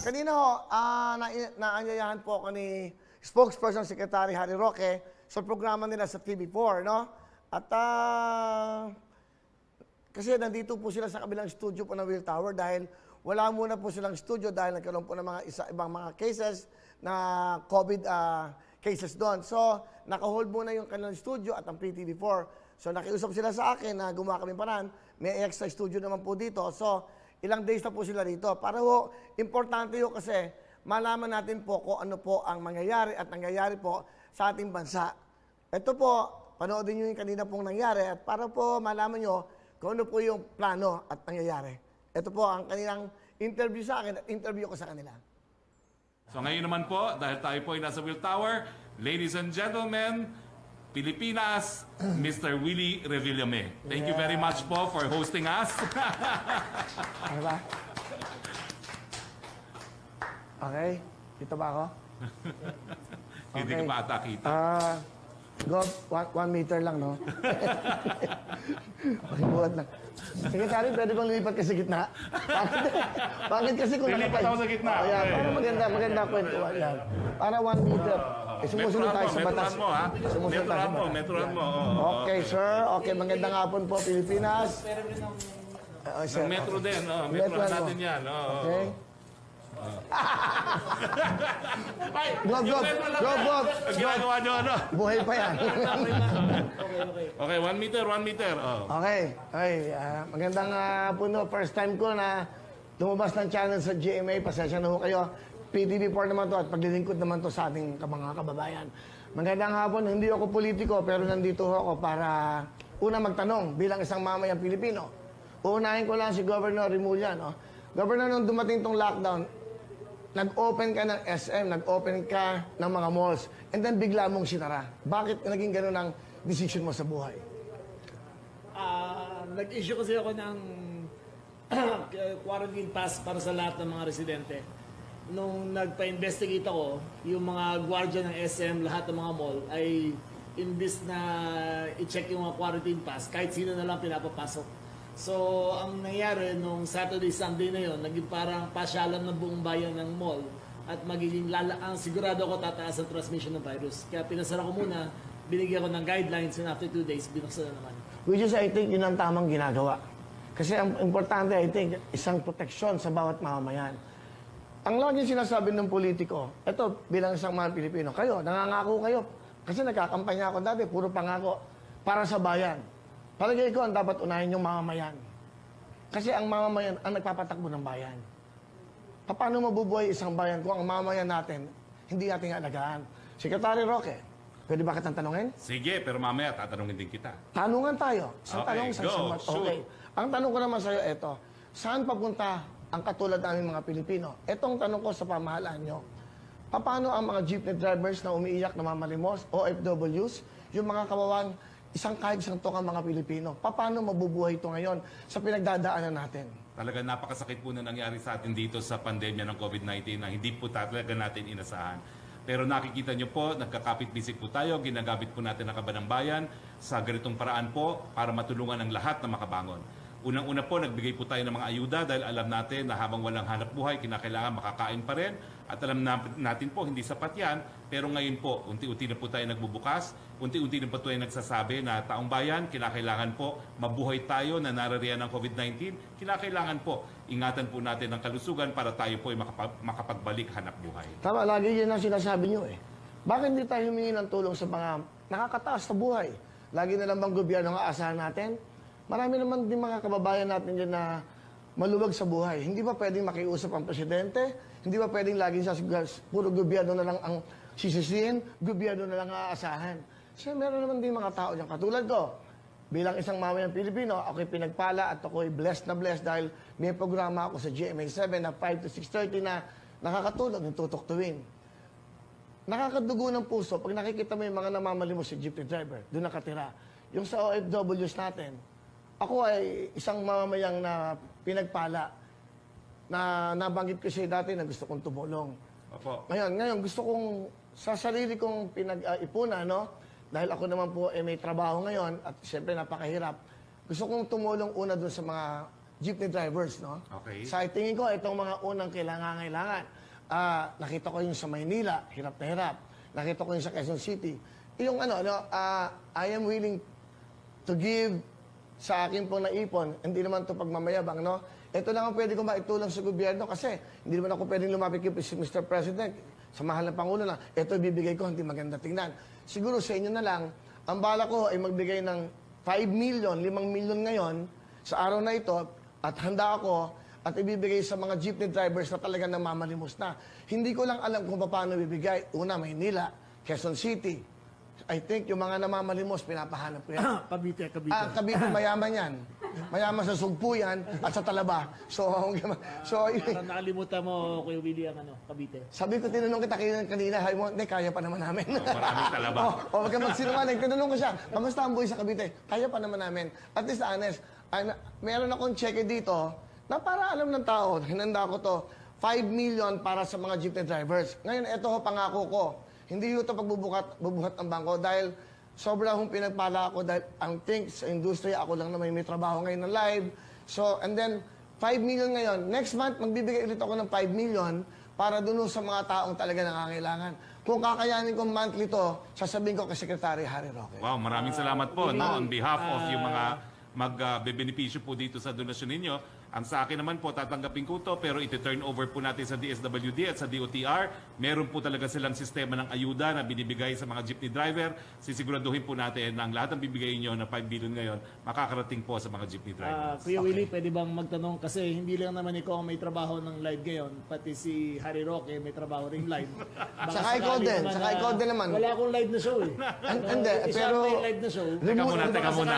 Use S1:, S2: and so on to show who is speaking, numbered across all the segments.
S1: Kanina ho, ah, na, naanyayahan po ako ni spokesperson Secretary Harry Roque sa programa nila sa TV4, no? At ah, kasi nandito po sila sa kabilang studio po ng Will Tower dahil wala muna po silang studio dahil nagkaroon po ng mga isa, ibang mga cases na COVID ah, cases doon. So, naka-hold muna yung kanilang studio at ang PTV4. So, nakiusap sila sa akin na gumawa kami paraan. May extra studio naman po dito. So, ilang days na po sila dito. Para ho, importante ho kasi malaman natin po kung ano po ang mangyayari at nangyayari po sa ating bansa. Ito po, panoodin nyo yung kanina pong nangyari at para po malaman nyo kung ano po yung plano at nangyayari. Ito po ang kanilang interview sa akin at interview ko sa kanila.
S2: So ngayon naman po, dahil tayo po ay nasa Will Tower, ladies and gentlemen, Pilipinas, Mr. Willie Revillame. Thank you very much po for hosting us.
S1: Ano ba? Okay, dito ba ako?
S2: Hindi ka pa ata kita.
S1: Ah, go, one, one meter lang, no? Pakibuhat lang. Secretary, pwede bang lumipat ka sa gitna? Bakit, bakit kasi kung
S2: Lilipat ako sa gitna.
S1: Oh, yan.
S2: Okay.
S1: Para maganda, maganda kwentuhan yan. Para one meter. Eh, sumusunod tayo
S2: mo,
S1: sa batas.
S2: metrohan mo, ha?
S1: Sumusunod tayo sa
S2: Metrohan mo,
S1: batas.
S2: metrohan mo. oo.
S1: Okay, sir. Okay, magandang hapon po, Pilipinas. Uh,
S2: Ng metro din, oh,
S1: Metro
S2: natin yan. oo.
S1: Okay.
S2: Ay,
S1: go,
S2: yung metro lang
S1: go,
S2: yan.
S1: go.
S2: Ang Ginagawa nyo ano?
S1: Buhay pa yan.
S2: Okay, one meter, one meter. Oh.
S1: Okay. Okay. ah, magandang uh, puno. First time ko na lumabas ng channel sa GMA. Pasensya na ho kayo. PTV4 naman to at paglilingkod naman to sa ating ka- mga kababayan. Magandang hapon. Hindi ako politiko pero nandito ho ako para una magtanong bilang isang mamayang Pilipino. Uunahin ko lang si Governor Rimulya. No? Governor, nung dumating tong lockdown, nag-open ka ng SM, nag-open ka ng mga malls, and then bigla mong sinara. Bakit naging ganun ang decision mo sa buhay?
S3: Ah, nag-issue kasi ako ng quarantine pass para sa lahat ng mga residente. Nung nagpa-investigate ako, yung mga gwardiya ng SM, lahat ng mga mall, ay imbis na i-check yung mga quarantine pass, kahit sino na lang pinapapasok. So, ang nangyari nung Saturday, Sunday na yon, naging parang pasyalan ng buong bayan ng mall at magiging lala ang sigurado ako tataas ang transmission ng virus. Kaya pinasara ko muna, binigyan ko ng guidelines and after two days, binuksan na naman.
S1: Which is, I think, yun ang tamang ginagawa. Kasi ang importante, I think, isang proteksyon sa bawat mamamayan. Ang laging sinasabi ng politiko, eto, bilang isang mga Pilipino, kayo, nangangako kayo. Kasi nagkakampanya ako dati, puro pangako, para sa bayan. Palagay ko, ang dapat unahin yung mamamayan. Kasi ang mamamayan ang nagpapatakbo ng bayan. Paano mabubuhay isang bayan kung ang mamamayan natin, hindi natin alagaan? Secretary Roque, pwede ba kitang tanungin?
S2: Sige, pero mamaya tatanungin din kita.
S1: Tanungan tayo. Isang
S2: Okay,
S1: tanong, isang
S2: go. Shoot.
S1: Okay. Ang tanong ko naman sa'yo, ito. Saan papunta ang katulad naming mga Pilipino? Itong tanong ko sa pamahalaan nyo. Paano ang mga jeepney drivers na umiiyak na mamalimos, OFWs, yung mga kawawan, isang kahit isang tokang mga Pilipino? Paano mabubuhay ito ngayon sa pinagdadaanan natin?
S2: Talaga napakasakit po na nangyari sa atin dito sa pandemya ng COVID-19 na hindi po talaga natin inasahan. Pero nakikita nyo po, nagkakapit-bisik po tayo, ginagamit po natin ang kaban ng bayan sa ganitong paraan po para matulungan ang lahat na makabangon. Unang-una po, nagbigay po tayo ng mga ayuda dahil alam natin na habang walang hanap buhay, kinakailangan makakain pa rin. At alam na- natin po, hindi sapat yan. Pero ngayon po, unti-unti na po tayo nagbubukas. Unti-unti na po tayo nagsasabi na taong bayan, kinakailangan po mabuhay tayo na narariyan ng COVID-19. Kinakailangan po, ingatan po natin ang kalusugan para tayo po ay makapag- makapagbalik hanap buhay.
S1: Tama, lagi yun ang sinasabi nyo eh. Bakit hindi tayo humingi ng tulong sa mga nakakataas sa buhay? Lagi na lang bang gobyerno ang aasahan natin? Marami naman din mga kababayan natin dyan na maluwag sa buhay. Hindi ba pwedeng makiusap ang presidente? Hindi ba pwedeng laging sa puro gobyerno na lang ang sisisihin? Gobyerno na lang ang aasahan? So meron naman din mga tao dyan. Katulad ko, bilang isang mamayang Pilipino, ako'y pinagpala at ako'y blessed na blessed dahil may programa ako sa GMA7 na 5 to 6.30 na nakakatulog ng tutuktuin. Nakakadugo ng puso pag nakikita mo yung mga namamalimos si jeepney driver, doon nakatira. Yung sa OFWs natin, ako ay isang mamamayang na pinagpala na nabanggit ko siya dati na gusto kong tumulong.
S2: Opo.
S1: Ngayon, ngayon gusto kong sa sarili kong pinag-ipunan, no? Dahil ako naman po eh, may trabaho ngayon at siyempre napakahirap. Gusto kong tumulong una doon sa mga jeepney drivers, no?
S2: Okay.
S1: Sa tingin ko, itong mga unang kailangan-kailangan. Ah, nakita ko yung sa Maynila, hirap na hirap. Nakita ko yung sa Quezon City. Yung ano, ano, ah, I am willing to give sa akin pong naipon, hindi naman to pagmamayabang, no? Ito lang ang pwede ko maitulong sa gobyerno kasi hindi naman ako pwedeng lumapit kay Mr. President sa mahal na Pangulo na ito ibibigay ko, hindi maganda tingnan. Siguro sa inyo na lang, ang bala ko ay magbigay ng 5 million, 5 million ngayon sa araw na ito at handa ako at ibibigay sa mga jeepney drivers na talaga namamalimos na. Hindi ko lang alam kung paano ibibigay. Una, Maynila, Quezon City. I think yung mga namamalimos, pinapahanap ko yan.
S3: Cavite, Cavite.
S1: Ah, Cavite, mayaman yan. Mayaman sa sugpo yan at sa talaba. So, so
S3: Parang nakalimutan mo, Kuya Willie, ang ano, Cavite.
S1: sabi ko, tinanong kita kanina, kanina sabi mo, hindi, kaya pa naman namin.
S2: Maraming talaba.
S1: oh, oh, wag kang magsinungaling. Tinanong ko siya, kamusta ang buhay sa Cavite? Kaya pa naman namin. At least honest, ay, na- meron akong cheque dito na para alam ng tao, hinanda ko to, 5 million para sa mga jeepney drivers. Ngayon, ito ho, pangako ko. Hindi ito pagbubukat bubuhat ang bangko dahil sobra hong pinagpala ako dahil ang think sa industriya, ako lang naman may trabaho ngayon na live. So, and then, 5 million ngayon. Next month, magbibigay ulit ako ng 5 million para dun sa mga taong talaga nangangailangan. Kung kakayanin ko monthly to, sasabihin ko kay Secretary Harry Roque.
S2: Wow, maraming salamat po no, on behalf of yung mga mag-benepisyo po dito sa donasyon ninyo. Ang sa akin naman po, tatanggapin ko to pero iti-turn over po natin sa DSWD at sa DOTR. Meron po talaga silang sistema ng ayuda na binibigay sa mga jeepney driver. Sisiguraduhin po natin na ang lahat ng bibigay nyo na 5 billion ngayon, makakarating po sa mga jeepney
S3: Ah,
S2: drivers.
S3: Kuya Willie, pwede bang magtanong kasi hindi lang naman ikaw ang may trabaho ng live ngayon, pati si Harry Roque may trabaho ring live.
S1: Saka ikaw din,
S3: naman
S1: saka
S3: na-
S1: ikaw din naman.
S3: Wala akong live na show eh.
S1: Hindi,
S3: Isa
S1: pero...
S3: live na show.
S2: Teka muna, teka muna.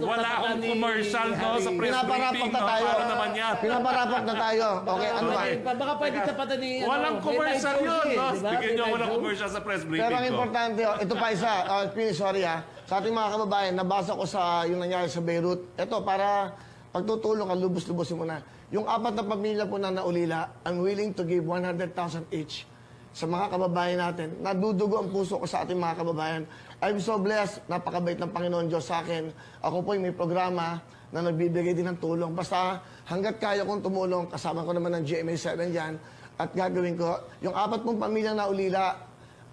S2: Wala akong
S3: ni
S2: commercial no, sa press briefing.
S1: na
S2: No?
S1: tayo.
S2: Paano naman yan?
S1: Pinaparapat na tayo. Okay, ano ba?
S3: Baka, pwede tapatan ni...
S2: Walang commercial yun. Bigyan nyo ako
S3: live
S2: ng
S3: show.
S2: commercial sa press
S1: Pero
S2: briefing
S1: ang
S2: ko.
S1: importante, oh, ito pa isa, Pini, sorry ha, sa ating mga kababayan, nabasa ko sa yung nangyari sa Beirut. Ito, para pagtutulong ka, lubos-lubosin mo na. Yung apat na pamilya po na naulila, I'm willing to give 100,000 each sa mga kababayan natin. Nadudugo ang puso ko sa ating mga kababayan. I'm so blessed, napakabait ng Panginoon Diyos sa akin. Ako po may programa na nagbibigay din ng tulong. Basta hanggat kaya kong tumulong, kasama ko naman ng GMA7 dyan, at gagawin ko, yung apat pong pamilyang naulila,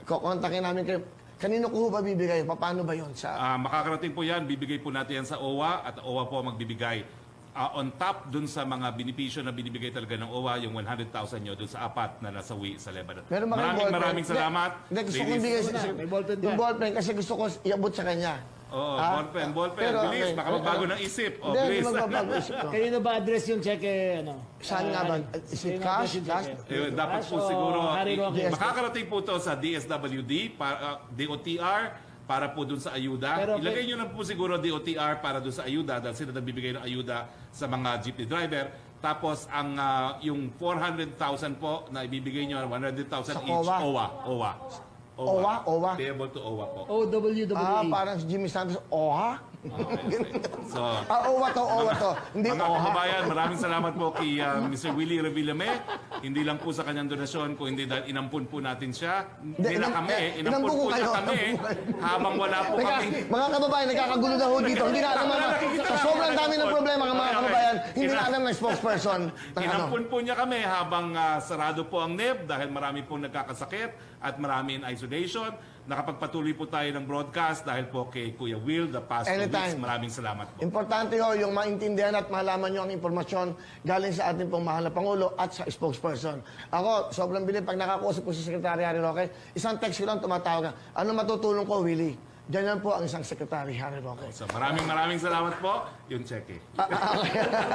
S1: kukontakin namin kayo. Kanino ko ba bibigay? Paano ba yon sa...
S2: Ah, makakarating po yan, bibigay po natin yan sa OWA at OWA po magbibigay. Ah, on top dun sa mga benepisyo na binibigay talaga ng OWA, yung 100,000 nyo dun sa apat na nasawi sa Lebanon.
S1: Ba kayong
S2: maraming
S1: ballpen?
S2: maraming salamat.
S1: Hindi, gusto ko bigay
S3: Una, may ballpen ba?
S1: Yung ballpen kasi gusto ko iabot sa kanya.
S2: Oo,
S1: Ah,
S2: ballpen, ballpen.
S1: pero,
S2: bilis,
S1: okay.
S2: baka magbago ng isip. Oh,
S1: Hindi, hindi
S2: bilis.
S1: magbabago isip ko.
S3: Kanino ba address yung cheque, ano?
S1: Saan nga ba?
S3: Harry?
S1: Is it
S3: Kanino
S1: cash? Cash?
S2: Eh, dapat
S3: Cash
S2: po siguro, makakarating po to sa DSWD, para, DOTR, para po dun sa ayuda.
S3: Pero-
S2: Ilagay nyo na po siguro DOTR para dun sa ayuda dahil sila nagbibigay ng ayuda sa mga jeepney driver. Tapos ang ah, yung 400,000 po na ibibigay nyo, 100,000
S1: Sa
S2: each,
S1: OWA.
S2: OWA. OWA.
S1: OWA? OWA?
S2: Payable to OWA po.
S3: OWWE.
S1: Ah, parang si Jimmy Santos. Oha?
S2: So,
S1: Ah, OWA to, OWA to. Hindi
S2: Mga
S1: Oha.
S2: kababayan, maraming salamat po kay ah, Mr. Willie Revillame. Hindi lang po sa kanyang donasyon, kung hindi dahil inampun po natin siya. Hindi na
S1: inam-
S2: kami,
S1: eh,
S2: inampun
S1: inampun
S2: po
S1: ko
S2: niya
S1: kayo.
S2: kami habang wala po
S1: Teka,
S2: kami.
S1: mga kababayan, nagkakagulo na ho dito. Hindi na alam
S2: Wala,
S1: mga,
S2: nakikita
S1: sa
S2: na.
S1: sobrang dami ng problema ng mga
S2: Okay, okay.
S1: kababayan, hindi na
S2: Ina-
S1: alam ng spokesperson. ng ano.
S2: Inampun po niya kami habang ah, sarado po ang NEB dahil marami pong nagkakasakit at marami in isolation. Nakapagpatuloy po tayo ng broadcast dahil po kay Kuya Will the past two
S1: Anytime.
S2: weeks. Maraming salamat po.
S1: Importante ho, yung maintindihan at malaman nyo ang impormasyon galing sa ating pong mahal na Pangulo at sa spokesperson. Ako, sobrang bilib, pag nakakusap ko si Secretary Harry Roque, isang text ko lang tumatawag. Ano matutulong ko, Willie? Diyan lang po ang isang Secretary Harry Roque.
S2: So maraming maraming salamat po. Yung cheque.
S1: Ah, ah.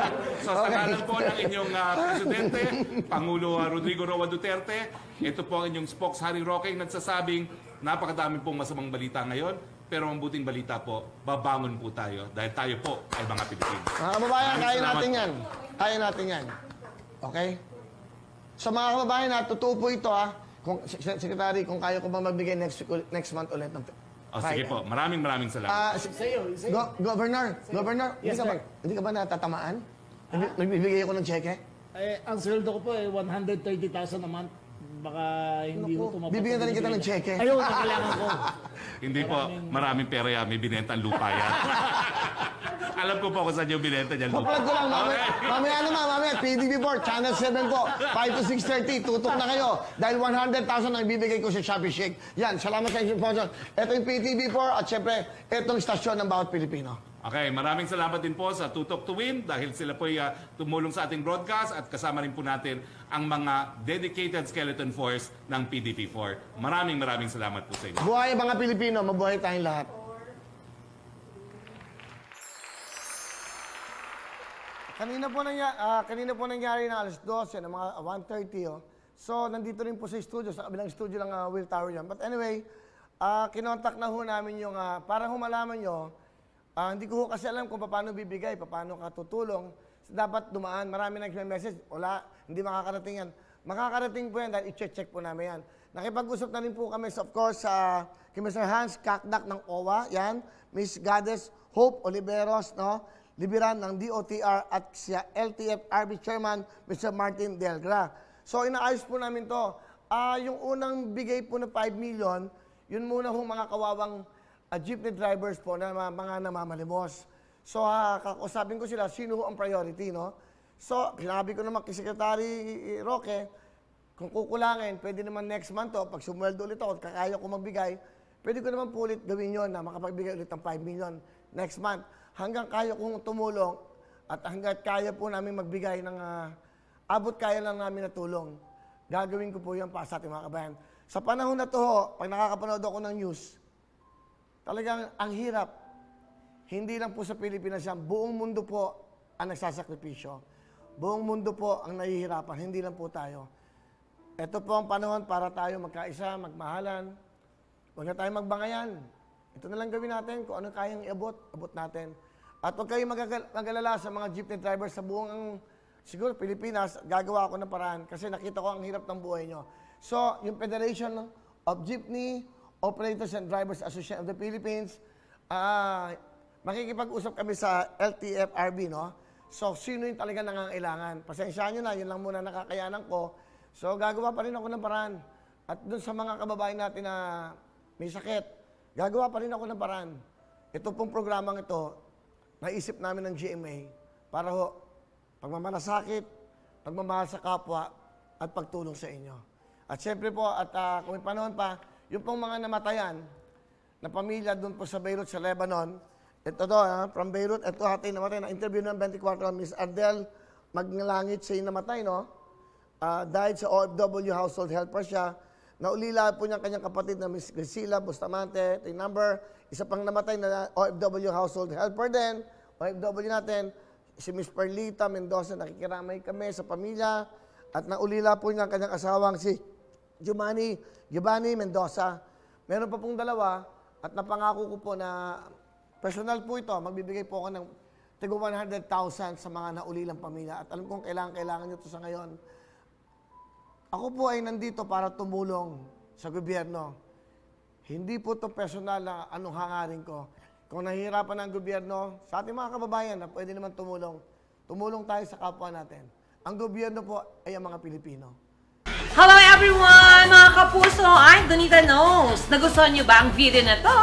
S2: So sa ngalan po ng inyong ah, Presidente, Pangulo ah, Rodrigo Roa Duterte, ito po ang inyong spokes Harry Roque nagsasabing napakadami pong masamang balita ngayon, pero ang buting balita po, babangon po tayo dahil tayo po ay mga Pilipino.
S1: Mga kababayan,
S2: Maraming
S1: kaya
S2: salamat
S1: natin
S2: po.
S1: yan. Kaya natin yan. Okay? Sa mga kababayan, ha, totoo po ito ha. Kung, Secretary, kung kaya ko ba magbigay next, week, ul- next month ulit ng
S2: O sige po, maraming maraming salamat.
S1: Ah, si-
S3: Sa'yo, sa'yo.
S1: Go- Governor, Governor,
S3: Yes,
S1: hindi, ka ba,
S3: sir.
S1: hindi ka ba natatamaan? Nag- Nagbibigay ako ng cheque?
S3: Eh, ang sweldo ko po eh, 130,000 a month. Baka hindi ko tumapos.
S1: bibigyan na rin kita ng cheque.
S3: Ayun, ang kailangan ko.
S2: Hindi po, maraming pera yan, may binentang lupa yan. Alam ko po kung saan yung binenta niya.
S1: Paplug ko lang, mamaya,
S2: Okay.
S1: mamaya naman, mamaya, PDB4, Channel 7 po, 5 to 6.30, tutok na kayo. Dahil 100,000 ang ibibigay ko sa Shopee Shake. Yan, salamat sa inyong sponsor. Ito yung PTV4 at syempre, itong stasyon ng bawat Pilipino.
S2: Okay, maraming salamat din po sa Tutok to Win dahil sila po ay ah, tumulong sa ating broadcast at kasama rin po natin ang mga dedicated skeleton force ng PDP4. Maraming maraming salamat po sa inyo.
S1: Buhay mga Pilipino, mabuhay tayong lahat. Kanina po nangyari, kanina po nangyari na alas 12 ng mga 1:30 oh. So nandito rin po sa studio, sa kabilang studio ng ah, Will Tower yan. But anyway, ah kinontak na ho namin yung ah, para ho malaman nyo, ah, hindi ko kasi alam kung paano bibigay, paano ka tutulong. Dapat dumaan, marami nag-message, wala, hindi makakarating yan. Makakarating po yan dahil i-check po namin yan. Nakipag-usap na rin po kami, sa, of course, sa kay Mr. Hans Kakdak ng OWA, yan, Miss Goddess Hope Oliveros, no? Libiran ng DOTR at siya LTF RB Chairman, Mr. Martin Delgra. So inaayos po namin to. Ah, yung unang bigay po na 5 million, yun muna ho mga kawawang ah, jeepney drivers po na mga, mga namamalimos. So uh, kakausapin ko sila, sino ang priority, no? So, sinabi ko naman kay Secretary Roque, kung kukulangin, pwede naman next month to, pag sumweldo ulit ako, kakaya ko magbigay, pwede ko naman po ulit gawin yon na makapagbigay ulit ng 5 million next month. Hanggang kaya kong tumulong at hanggang kaya po namin magbigay ng ah, abot kaya lang namin na tulong. Gagawin ko po yan para sa ating mga kabayan. Sa panahon na to, pag nakakapanood ako ng news, talagang ang hirap. Hindi lang po sa Pilipinas yan, buong mundo po ang nagsasakripisyo. Buong mundo po ang nahihirapan, hindi lang po tayo. Ito po ang panahon para tayo magkaisa, magmahalan. Huwag na tayo magbangayan. Ito na lang gawin natin kung ano kayang iabot, abot natin. At huwag kayong mag-alala sa mga jeepney drivers sa buong ang, siguro Pilipinas, gagawa ako ng paraan kasi nakita ko ang hirap ng buhay nyo. So, yung Federation of Jeepney Operators and Drivers Association of the Philippines, ah, makikipag-usap kami sa LTFRB, no? So, sino yung talaga nangangailangan? Pasensyahan nyo na, yun lang muna nakakayanan ko. So, gagawa pa rin ako ng paraan. At dun sa mga kababayan natin na may sakit, gagawa pa rin ako ng paraan. Ito pong programang ito, naisip namin ng GMA para ho, pagmamalasakit, pagmamahal sa kapwa, at pagtulong sa inyo. At syempre po, at ah, kung may panahon pa, yung pong mga namatayan, na pamilya doon po sa Beirut, sa Lebanon. Ito to, ha, from Beirut, ito ating namatay na interview ng 24, Miss Ardel Magnalangit, siya namatay, no? Ah, died sa OFW household helper siya. Naulila po niya ang kanyang kapatid na Miss Grisila Bustamante, ito number. Isa pang namatay na OFW household helper din. OFW natin, si Miss Perlita Mendoza, nakikiramay kami sa pamilya. At naulila po niya ang kanyang asawang si Giovanni, Giovanni Mendoza. Meron pa pong dalawa at napangako ko po na personal po ito, magbibigay po ako ng tigo 100,000 sa mga naulilang pamilya. At alam kong kailangan, kailangan nyo ito sa ngayon. Ako po ay nandito para tumulong sa gobyerno. Hindi po ito personal na anong hangarin ko. Kung nahihirapan ang gobyerno, sa ating mga kababayan na pwede naman tumulong, tumulong tayo sa kapwa natin. Ang gobyerno po ay ang mga Pilipino.
S4: Hello everyone! Mga kapuso, I'm Donita Knows. Nagustuhan niyo ba ang video na to?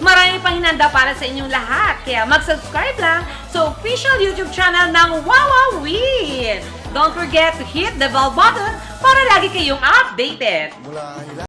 S4: Marami pang hinanda para sa inyong lahat. Kaya mag-subscribe lang sa official YouTube channel ng Wawa Win. Don't forget to hit the bell button para lagi kayong updated.